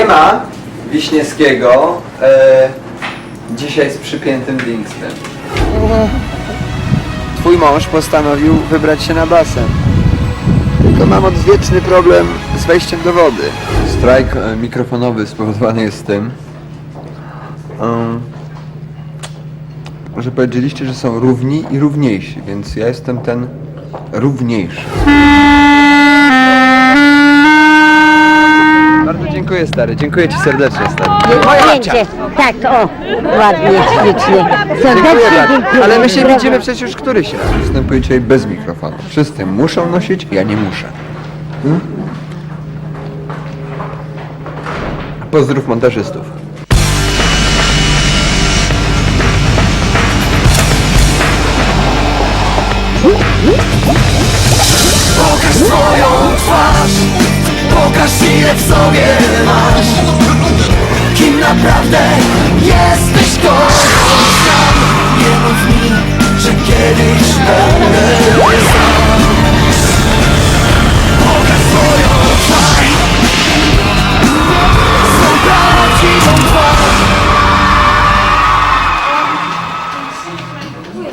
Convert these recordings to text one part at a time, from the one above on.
nie ma Wiśniewskiego e, dzisiaj z przypiętym dingstem. Twój mąż postanowił wybrać się na basen. Tylko mam odwieczny problem z wejściem do wody. Strajk e, mikrofonowy spowodowany jest tym, em, że powiedzieliście, że są równi i równiejsi, więc ja jestem ten równiejszy. Dziękuję stary, dziękuję ci serdecznie stary. Zdjęcie. Tak, o, ładnie, ślicznie. Dziękuję Serdecznie bardzo. dziękuję. Ale my się widzimy przecież już któryś raz. Występuję dzisiaj bez mikrofonu. Wszyscy muszą nosić, ja nie muszę. Hmm? Pozdrów montażystów. Pokaż swoją twarz Pokaż ile w sobie masz Kim naprawdę jesteś kocham sam Nie mów mi, że kiedyś będę sam Pokaż swoją twarz Swą prawdziwą twarz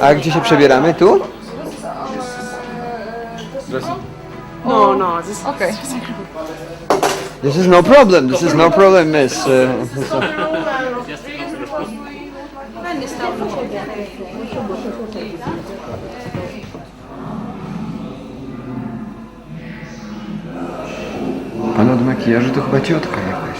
A gdzie się przebieramy? Tu? No, no, this okay. This is no problem, this is no problem, miss. Uh, Pan od makijażu to chyba ciotka jakaś.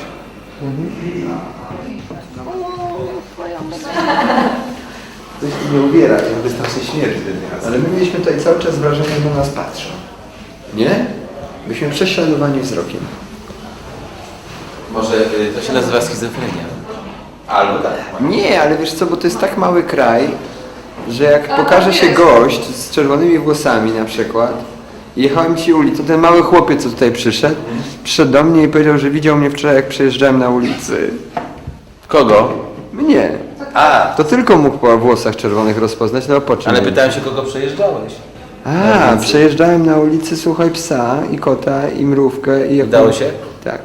To się nie ubiera, to wystarczy śmierć Ale my mieliśmy tutaj cały czas wrażenie, że na nas patrzą. Nie? Byliśmy prześladowani wzrokiem. Może y, to się nazywa schizofrenia. Albo tak. Nie, ale wiesz co, bo to jest tak mały kraj, że jak pokaże się gość z czerwonymi włosami na przykład, jechałem ci ulicą, ten mały chłopiec, co tutaj przyszedł, przyszedł do mnie i powiedział, że widział mnie wczoraj, jak przejeżdżałem na ulicy. Kogo? Mnie. A, To tylko mógł po włosach czerwonych rozpoznać, no po czym? ale pytałem się, kogo przejeżdżałeś. A, przejeżdżałem na ulicy, słuchaj, psa i kota i mrówkę i... Udało się? Tak.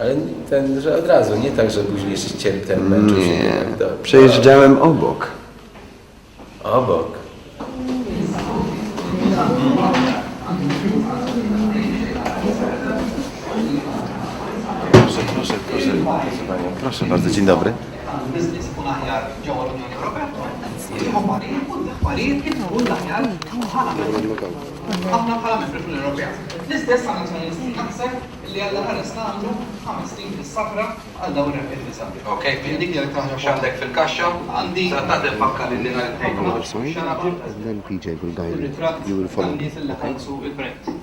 Ale ten, że od razu, nie tak, że później cię ten męczył się. Nie, tak, przejeżdżałem obok. Obok. Proszę, proszę, proszę. Proszę bardzo, dzień dobry. għandu biznis kun aħjar ġewwa l-Unjoni Ewropea, jieħu parijiet, kun parijiet jitħu aħjar bħala. Aħna bħala membri fl Ewropea. L-istess għandna nazjonalisti naħseb li għalla ħaresna għandu ħames tim fis-safra għal dawn il-referendum. Ok, minn dik li taħġa xandek fil-kaxxa, għandi tagħti fakka lil lina l-PJ will guide Għandi fil-ħajsu il-brejt.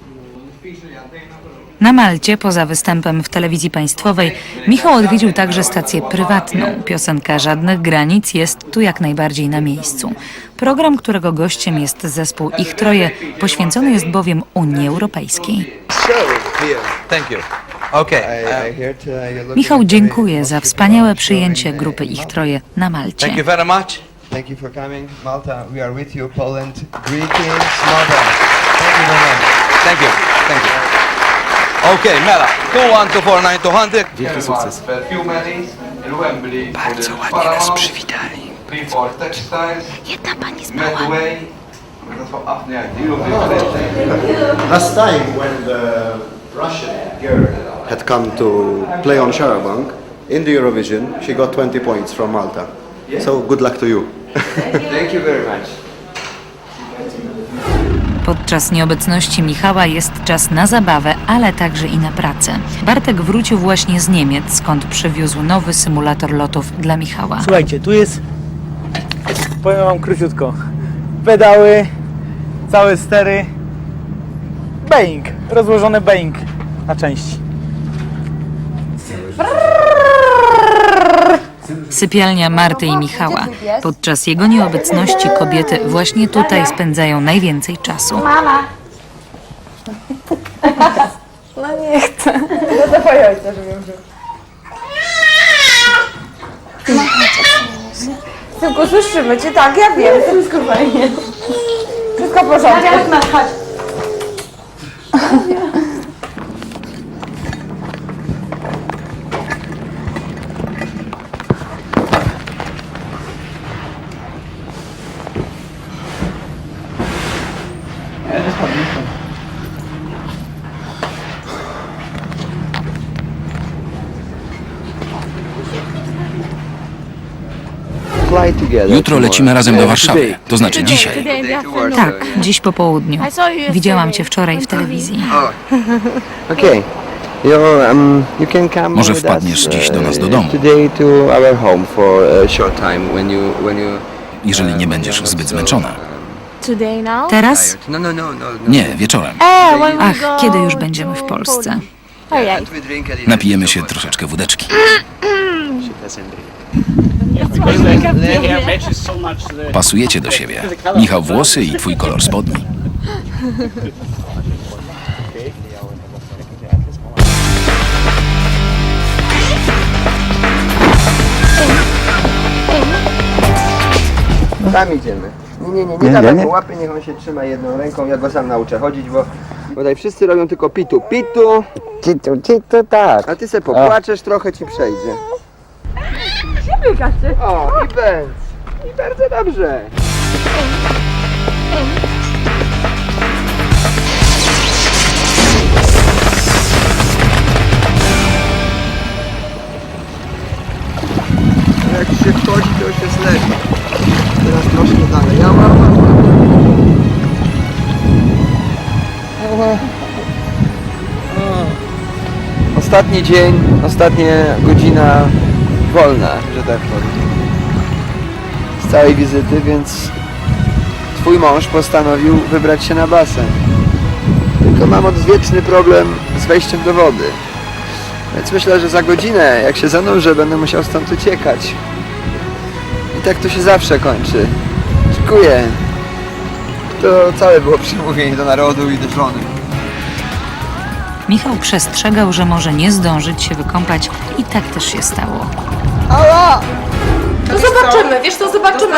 Diffiċli għaddejna Na Malcie, poza występem w telewizji państwowej, Michał odwiedził także stację prywatną. Piosenka Żadnych Granic jest tu jak najbardziej na miejscu. Program, którego gościem jest zespół Ich Troje, poświęcony jest bowiem Unii Europejskiej. Thank you. Okay. Michał dziękuję za wspaniałe przyjęcie grupy Ich Troje na Malcie. Thank you very much. Thank you for coming. Malta, we are with you. Poland, greetings. Malta. Okej, okay, mela. 21249 to 100. Wielki sukces. Bardzo ładnie nas przywitali. Jedna pani z Last time when the Russian girl had come to play on Sharabank in the Eurovision, she got 20 points from Malta. So good luck to you. Thank you very much. Podczas nieobecności Michała jest czas na zabawę, ale także i na pracę. Bartek wrócił właśnie z Niemiec, skąd przywiózł nowy symulator lotów dla Michała. Słuchajcie, tu jest, powiem wam króciutko, pedały, całe stery, Boeing, rozłożony Boeing na części. Sypialnia Marty i Michała. Podczas jego nieobecności kobiety właśnie tutaj spędzają najwięcej czasu. No nie chcę. No to ojca, żebym żył. Tylko słyszymy cię, tak, ja wiem, wszystko fajnie. Wszystko w porządku. chodź. Jutro lecimy razem do Warszawy. To znaczy dzisiaj. Tak, dziś po południu. Widziałam cię wczoraj w telewizji. You, um, you can come Może wpadniesz dziś do nas do uh, domu. Jeżeli nie będziesz zbyt zmęczona. Now? Teraz? No no no. Nie, wieczorem. Eh, Ach, kiedy już będziemy w Polsce? Napijemy się troszeczkę wódeczki. Pasujecie do siebie. Michał włosy i twój kolor spodni. Tam idziemy. Nie, nie, nie, nie, Nie, dawaj nie, mu łapy, niech on się trzyma jedną ręką, ja go sam nauczę chodzić, bo bo tutaj wszyscy robią tylko pitu, pitu, Citu, citu, tak. a ty se popłaczesz, trochę ci przejdzie. O, i bęc. I bardzo dobrze. Jak się wchodzi, to już jest. Teraz troszkę dalej. Ja mam. Ostatni dzień, ostatnia godzina wolna, że tak powiem. Z całej wizyty, więc twój mąż postanowił wybrać się na basen. Tylko mam odwieczny problem z wejściem do wody. Więc myślę, że za godzinę, jak się zanurzę, będę musiał stąd uciekać. I tak to się zawsze kończy. Dziękuję. To całe było przemówienie do narodu i do żony. Michał przestrzegał, że może nie zdążyć się wykąpać i tak też się stało. To zobaczymy, wiesz co, zobaczymy.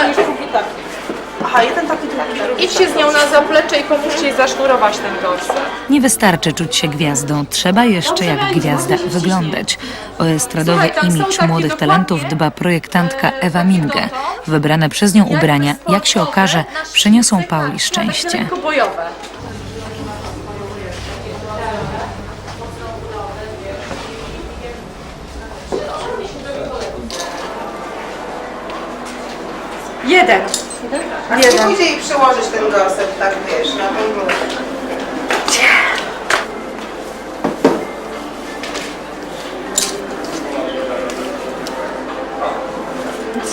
Aha, jeden taki drugi. Idźcie z nią na zaplecze i pomóżcie jej zasznurować ten gorset. Nie wystarczy czuć się gwiazdą, trzeba jeszcze jak gwiazda wyglądać. O estradowy Słuchaj, tam są imidż takie młodych dokładnie, talentów dba projektantka Ewa Minge. Wybrane przez nią ubrania, jak się okaże, przyniosą Pauli szczęście. Tylko bojowe. Jeden. Jeden. Później przyłożyć ten gorset, tak wiesz, na tą górę.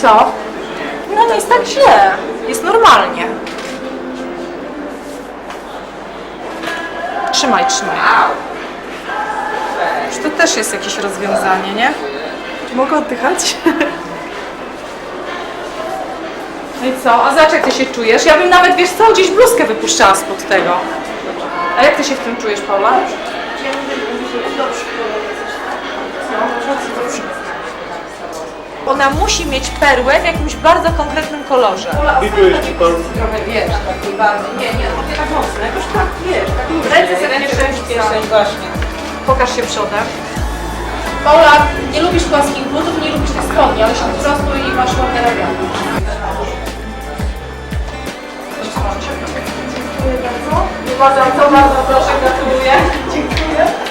Co? No nie jest tak źle. Jest normalnie. Trzymaj, trzymaj. Już to też jest jakieś rozwiązanie, nie? Mogę oddychać? No i co? A zobacz jak ty się czujesz? Ja bym nawet, wiesz co, gdzieś bluzkę wypuszczała spod tego. A jak ty się w tym czujesz, Paula? Ona musi mieć perłę w jakimś bardzo konkretnym kolorze. Trochę wiesz, taki bardzo. Nie, nie, nie tak mocno, jakoś tak wiesz, tak ręce sobie kieszeń, właśnie. Pokaż się przodem. Paula, nie lubisz płaskich butów, nie lubisz tych spodni, ale się po prostu i masz ładne ramiona. Bardzo. Ma za co, bardzo proszę, gratuluję. Dziękuję.